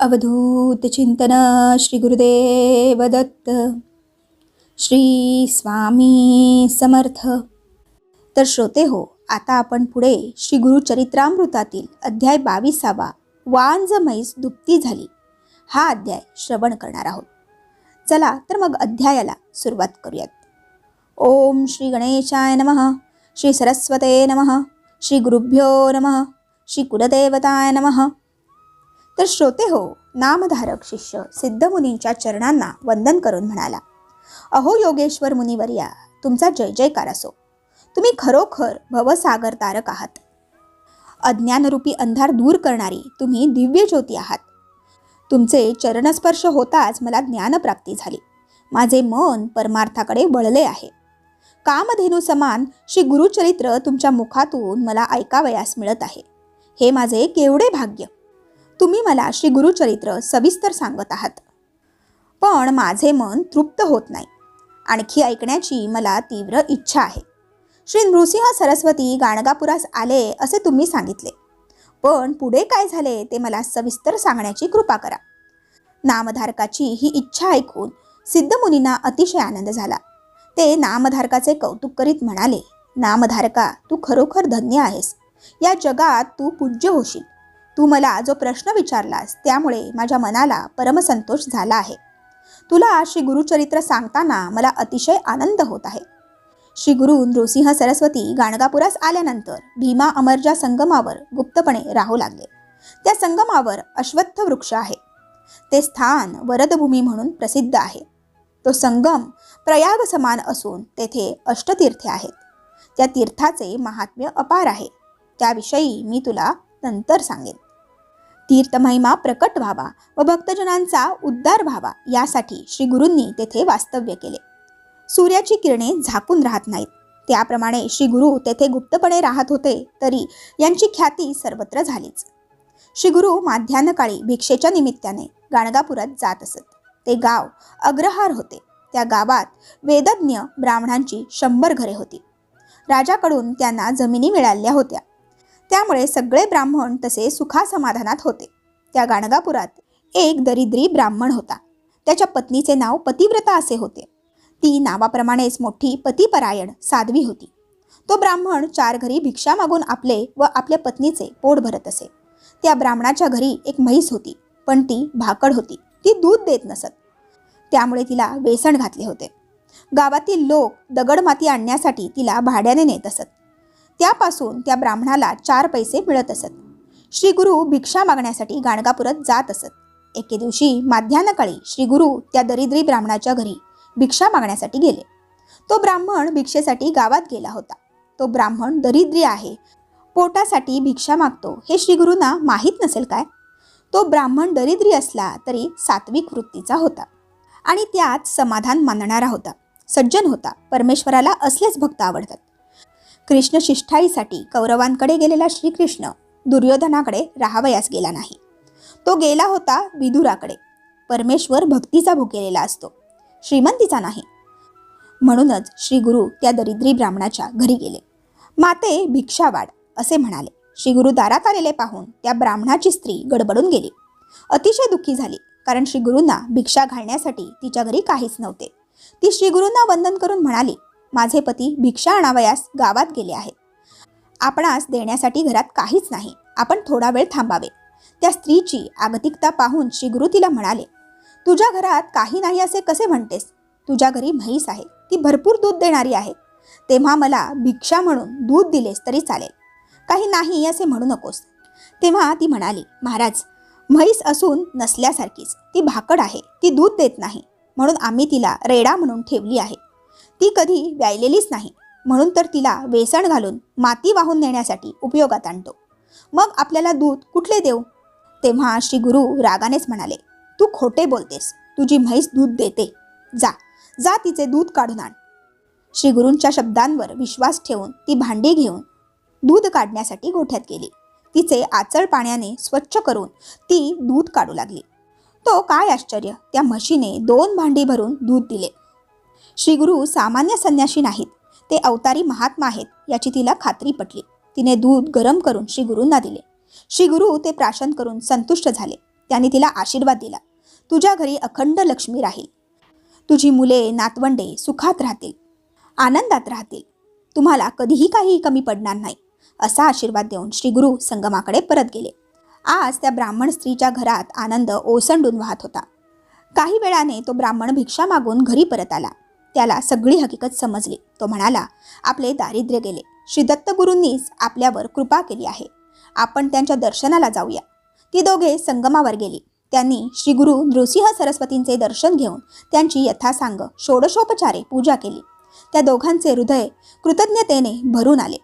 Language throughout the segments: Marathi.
अवधूत चिंतन श्री गुरुदेव दत्त श्री स्वामी समर्थ। तर श्रोते हो आता आपण पुढे श्री गुरुचरित्रामृतातील अध्याय बावीसावा वांज मैस दुप्ती झाली हा अध्याय श्रवण करणार आहोत. चला तर मग अध्यायाला सुरुवात करूयात. ओम श्री गणेशाय नमः श्री सरस्वते नमः श्री गुरुभ्यो नमः श्री कुलदेवताय नमः तर श्रोते हो नामधारक शिष्य सिद्धमुनींच्या चरणांना वंदन करून म्हणाला अहो योगेश्वर मुनिवर्या तुमचा जय जयकार असो. तुम्ही खरोखर भवसागर तारक आहात. अज्ञानरूपी अंधार दूर करणारी तुम्ही दिव्य ज्योती आहात. तुमचे चरणस्पर्श होताच मला ज्ञानप्राप्ती झाली. माझे मन परमार्थाकडे वळले आहे. कामधेनू समान श्री गुरुचरित्र तुमच्या मुखातून मला ऐकावयास मिळत आहे. हे माझे केवढे भाग्य! तुम्ही मला श्री गुरुचरित्र सविस्तर सांगत आहात. पण माझे मन तृप्त होत नाही. आणखी ऐकण्याची मला तीव्र इच्छा आहे. श्री नृसिंह सरस्वती गाणगापुरास आले असे तुम्ही सांगितले. पण पुढे काय झाले ते मला सविस्तर सांगण्याची कृपा करा. नामधारकाची ही इच्छा ऐकून सिद्धमुनींना अतिशय आनंद झाला. ते नामधारकाचे कौतुक करीत म्हणाले नामधारका तू खरोखर धन्य आहेस. या जगात तू पूज्य होशील. तू मला जो प्रश्न विचारलास त्यामुळे माझ्या मनाला परमसंतोष झाला आहे. तुला श्री गुरुचरित्र सांगताना मला अतिशय आनंद होत आहे. श्री गुरु नृसिंह सरस्वती गाणगापुरास आल्यानंतर भीमा अमरजा संगमावर गुप्तपणे राहू लागले. त्या संगमावर अश्वत्थ वृक्ष आहे. ते स्थान वरदभूमी म्हणून प्रसिद्ध आहे. तो संगम प्रयाग समान असून तेथे अष्टतीर्थे आहेत. त्या तीर्थाचे महात्म्य अपार आहे. त्याविषयी मी तुला नंतर सांगेन. तीर्थमहिमा प्रकट व्हावा व भक्तजनांचा उद्धार व्हावा यासाठी श्री गुरूंनी तेथे वास्तव्य केले. सूर्याची किरणे झाकून राहत नाहीत. त्याप्रमाणे श्री गुरु तेथे गुप्तपणे राहत होते तरी यांची ख्याती सर्वत्र झालीच. श्री गुरु माध्यान्हकाळी भिक्षेच्या निमित्ताने गाणगापुरात जात असत. ते गाव अग्रहार होते. त्या गावात वेदज्ञ ब्राह्मणांची शंभर घरे होती. राजाकडून त्यांना जमिनी मिळाल्या होत्या. त्यामुळे सगळे ब्राह्मण तसे सुखासमाधानात होते. त्या गाणगापुरात एक दरिद्री ब्राह्मण होता. त्याच्या पत्नीचे नाव पतिव्रता असे होते. ती नावाप्रमाणेच मोठी पतिपरायण साध्वी होती. तो ब्राह्मण चार घरी भिक्षा मागून आपले व आपल्या पत्नीचे पोट भरत असे. त्या ब्राह्मणाच्या घरी एक म्हैस होती पण ती भाकड होती. ती दूध देत नसत. त्यामुळे तिला वेसण घातले होते. गावातील लोक दगडमाती आणण्यासाठी तिला भाड्याने नेत असत. त्यापासून त्या ब्राह्मणाला चार पैसे मिळत असत. श्री गुरु भिक्षा मागण्यासाठी गाणगापुरात जात असत. एके दिवशी माध्यान्हकाळी श्री गुरु त्या दरिद्री ब्राह्मणाच्या घरी भिक्षा मागण्यासाठी गेले. तो ब्राह्मण भिक्षेसाठी गावात गेला होता. तो ब्राह्मण दरिद्री आहे. पोटासाठी भिक्षा मागतो हे श्रीगुरूंना माहीत नसेल काय? तो ब्राह्मण दरिद्री असला तरी सात्विक वृत्तीचा होता आणि त्यात समाधान मानणारा होता. सज्जन होता. परमेश्वराला असलेच भक्त आवडतात. कृष्ण शिष्ठाईसाठी कौरवांकडे गेलेला श्रीकृष्ण दुर्योधनाकडे राहावयास गेला नाही. तो गेला होता विदुराकडे. परमेश्वर भक्तीचा भुकेलेला असतो. श्रीमंतीचा नाही. म्हणूनच श्री गुरु त्या दरिद्री ब्राह्मणाच्या घरी गेले. माते भिक्षा वाढ असे म्हणाले. श्री गुरु दारात आलेले पाहून त्या ब्राह्मणाची स्त्री गडबडून गेली. अतिशय दुःखी झाली कारण श्रीगुरूंना भिक्षा घालण्यासाठी तिच्या घरी काहीच नव्हते. ती श्रीगुरूंना वंदन करून म्हणाली माझे पती भिक्षा आणावयास गावात गेले आहेत. आपणास देण्यासाठी घरात काहीच नाही. आपण थोडा वेळ थांबावे. त्या स्त्रीची आगतिकता पाहून श्री तिला म्हणाले तुझ्या घरात काही नाही असे कसे म्हणतेस? तुझ्या घरी म्हैस आहे. ती भरपूर दूध देणारी आहे. तेव्हा मला भिक्षा म्हणून दूध दिलेस तरी चालेल. काही नाही असे म्हणू नकोस. तेव्हा ती म्हणाली महाराज म्हैस असून नसल्यासारखीच. ती भाकड आहे. ती दूध देत नाही. म्हणून आम्ही तिला रेडा म्हणून ठेवली आहे. ती कधी व्यायलेलीच नाही. म्हणून तर तिला वेसण घालून माती वाहून नेण्यासाठी उपयोगात आणतो. मग आपल्याला दूध कुठले देऊ? तेव्हा श्री गुरु रागानेच म्हणाले तू खोटे बोलतेस. तुझी म्हैस दूध देते. जा. जा तिचे दूध काढून आण. श्री गुरूंच्या शब्दांवर विश्वास ठेवून ती भांडी घेऊन दूध काढण्यासाठी गोठ्यात गेली. तिचे आचळ पाण्याने स्वच्छ करून ती दूध काढू लागली. तो काय आश्चर्य त्या म्हशीने दोन भांडी भरून दूध दिले. श्री गुरु सामान्य संन्याशी नाहीत. ते अवतारी महात्मा आहेत याची तिला खात्री पटली. तिने दूध गरम करून श्री गुरूंना दिले. श्री गुरु ते प्राशन करून संतुष्ट झाले. त्यांनी तिला आशीर्वाद दिला. तुझ्या घरी अखंड लक्ष्मी राहील. तुझी मुले नातवंडे सुखात राहतील. आनंदात राहतील. तुम्हाला कधीही काही कमी पडणार नाही असा आशीर्वाद देऊन श्री गुरु संगमाकडे परत गेले. आज त्या ब्राह्मण स्त्रीच्या घरात आनंद ओसंडून वाहत होता. काही वेळाने तो ब्राह्मण भिक्षा मागून घरी परत आला. त्याला सगळी हकीकत समजली. तो म्हणाला आपले दारिद्र्य गेले. श्री दत्तगुरूंनीच आपल्यावर कृपा केली आहे. आपण त्यांच्या दर्शनाला जाऊया. ती दोघे संगमावर गेली. त्यांनी श्री गुरु नृसिंह सरस्वतींचे दर्शन घेऊन त्यांची यथासांग षोडशोपचारे पूजा केली. त्या दोघांचे हृदय कृतज्ञतेने भरून आले.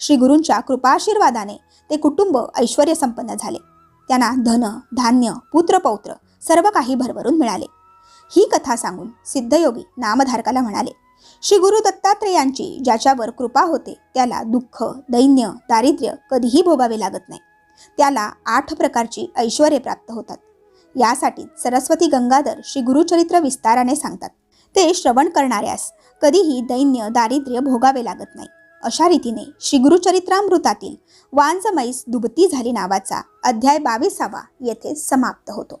श्री गुरूंच्या कृपाशीर्वादाने ते कुटुंब ऐश्वर संपन्न झाले. त्यांना धन धान्य पुत्रपौत्र सर्व काही भरभरून मिळाले. ही कथा सांगून सिद्धयोगी नामधारकाला म्हणाले श्री गुरु दत्तात्रेयांची ज्याच्यावर कृपा होते त्याला दुःख दैन्य दारिद्र्य कधीही भोगावे लागत नाही. त्याला आठ प्रकारची ऐश्वर्ये प्राप्त होतात. यासाठी सरस्वती गंगाधर श्री गुरुचरित्र विस्ताराने सांगतात. ते श्रवण करणाऱ्यास कधीही दैन्य दारिद्र्य भोगावे लागत नाही. अशा रीतीने श्री गुरुचरित्रामृतातील वांजमैस दुबती झाली नावाचा अध्याय बावीसावा येथे समाप्त होतो.